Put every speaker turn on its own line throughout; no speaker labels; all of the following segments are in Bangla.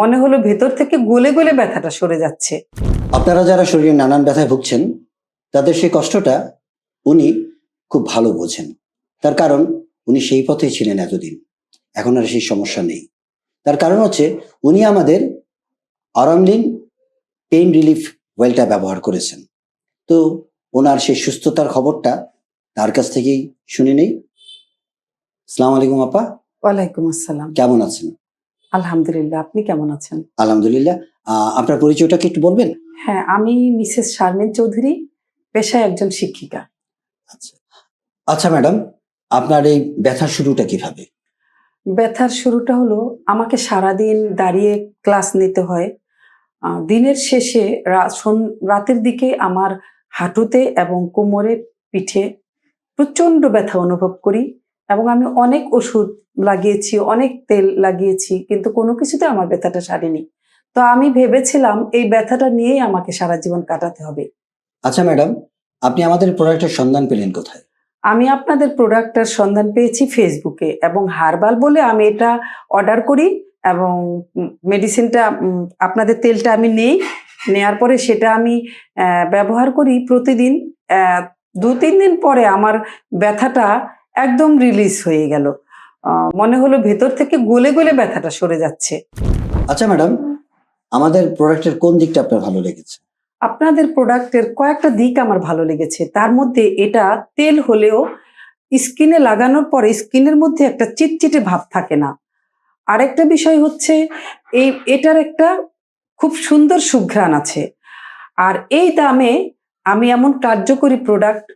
মনে হলো ভেতর থেকে গলে গলে ব্যথাটা সরে যাচ্ছে।
আপনারা যারা শরীরে নানান ব্যথায় ভুগছেন তাদের সেই কষ্টটা উনি খুব ভালো বোঝেন। তার কারণ উনি সেই পথেই ছিলেন এতদিন। এখন আর সেই সমস্যা নেই। তার কারণ হচ্ছে উনি আমাদের আরামলিন পেইন রিলিফ ওয়েলটা ব্যবহার করেছেন। তো ওনার সেই সুস্থতার খবরটা তার কাছ থেকেই শুনে নেই। সালাম আলাইকুম আপা।
ওয়ালাইকুম আসসালাম।
কেমন আছেন?
আলহামদুলিল্লাহ আপনি কেমন আছেন?
আলহামদুলিল্লাহ। আপনার পরিচয়টা কি একটু বলবেন?
হ্যাঁ আমি মিসেস শারমিন চৌধুরী পেশায় একজন শিক্ষিকা।
আচ্ছা। আচ্ছা ম্যাডাম আপনার এই ব্যথার শুরুটা কীভাবে?
ব্যথার শুরুটা হলো আমাকে সারাদিন দাঁড়িয়ে ক্লাস নিতে হয়। দিনের শেষে রাতের দিকে আমার হাঁটুতে এবং কোমরে পিঠে প্রচণ্ড ব্যথা অনুভব করি। এবং আমি অনেক ওষুধ লাগিয়েছি অনেক তেল লাগিয়েছি কিন্তু কোনো কিছুতে আমার ব্যথাটা সারেনি। তো আমি ভেবেছিলাম এই ব্যথাটা নিয়েই আমাকে সারা জীবন কাটাতে হবে।
আচ্ছা ম্যাডাম আপনি আমাদের প্রোডাক্টের সন্ধান পেলেন কোথায়?
আমি আপনাদের প্রোডাক্টটার সন্ধান পেয়েছি ফেসবুকে এবং হার্বাল বলে আমি এটা অর্ডার করি এবং মেডিসিনটা আপনাদের তেলটা আমি নেই। নেয়ার পরে সেটা আমি ব্যবহার করি প্রতিদিন। দু তিন দিন পরে আমার ব্যথাটা একদম রিলিজ হয়ে গেল। মনে হলো ভেতর থেকে গলে গলে ব্যথাটা সরে যাচ্ছে।
আচ্ছা ম্যাডাম আমাদের প্রোডাক্টের কোন দিকটা আপনার ভালো লেগেছে?
আপনাদের প্রোডাক্টের কয়েকটা দিক আমার ভালো লেগেছে। তার মধ্যে এটা তেল হলেও স্কিনে লাগানোর পরে স্কিনের মধ্যে একটা চিটচিটে ভাব থাকে না। আরেকটা বিষয় হচ্ছে এই এটার একটা খুব সুন্দর সুঘ্রাণ আছে। আর এই দামে আমি এমন কার্যকরী প্রোডাক্ট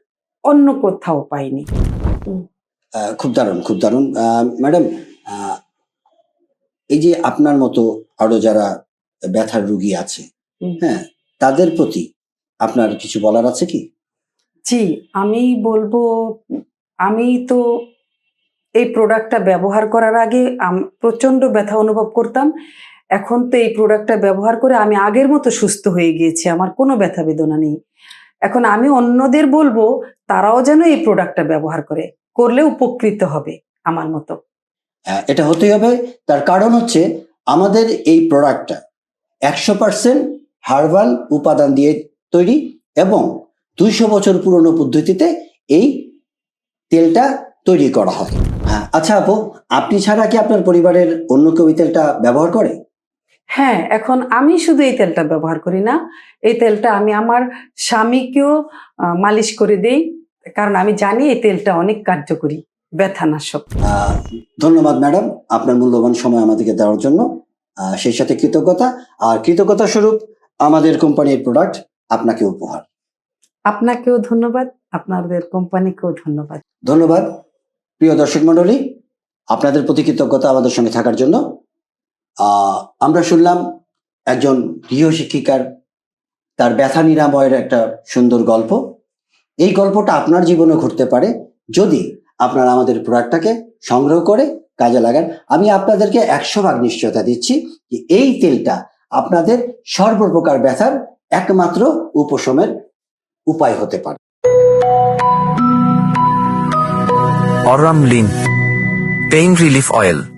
অন্য কোথাও পাইনি।
খুব দারুণ খুব দারুণ। ম্যাডাম এই যে আপনার মতো আরও যারা ব্যথার রুগী আছে হ্যাঁ তাদের প্রতি আপনার কিছু বলার আছে কি?
জি আমি বলব আমি তো এই প্রোডাক্টটা ব্যবহার করার আগে প্রচণ্ড ব্যথা অনুভব করতাম। এখন তো এই প্রোডাক্টটা ব্যবহার করে আমি আগের মতো সুস্থ হয়ে গিয়েছি আমার কোনো ব্যথা বেদনা নেই। এখন আমি অন্যদের বলব তারাও যেন এই প্রোডাক্টটা ব্যবহার করে। করলে উপকৃত হবে আমার মতো।
আহ, এটা হতেই হবে। তার কারণ হচ্ছে আমাদের এই প্রোডাক্টটা একশো পার্সেন্ট হার্বাল উপাদান দিয়ে তৈরি এবং দুইশো বছর পুরনো পদ্ধতিতে এই তেলটা তৈরি করা হয়। হ্যাঁ আচ্ছা আপু আপনি ছাড়া কি আপনার পরিবারের অন্য কেউ এই তেলটা ব্যবহার করে?
হ্যাঁ এখন আমি শুধু এই তেলটা ব্যবহার করি না। এই তেলটা আমি আমার স্বামীকেও মালিশ করে দেই। কারণ আমি জানি এই তেলটা অনেক কার্যকরী ব্যথানাশক।
ধন্যবাদ ম্যাডাম আপনার মূল্যবান সময় আমাদেরকে দেওয়ার জন্য। সেই সাথে কৃতজ্ঞতা আর কৃতজ্ঞতা স্বরূপ আমাদের কোম্পানির প্রোডাক্ট আপনাকে উপহার।
আপনাকেও ধন্যবাদ আপনাদের কোম্পানিকেও ধন্যবাদ।
ধন্যবাদ। প্রিয় দর্শক মণ্ডলী আপনাদের প্রতি কৃতজ্ঞতা আমাদের সঙ্গে থাকার জন্য। আমরা শুনলাম একজন গৃহ শিক্ষিকার তার ব্যথা নিরাময়ের একটা সুন্দর গল্প। এই গল্পটা আপনার জীবনে ঘটতে পারে যদি আপনারা আমাদের প্রোডাক্টটাকে সংগ্রহ করে কাজে লাগান। আমি আপনাদেরকে একশো ভাগ নিশ্চয়তা দিচ্ছি যে এই তেলটা আপনাদের সর্বপ্রকার ব্যথার একমাত্র উপশমের উপায় হতে পারে।
অরাম লিন পেইন রিলিফ অয়েল।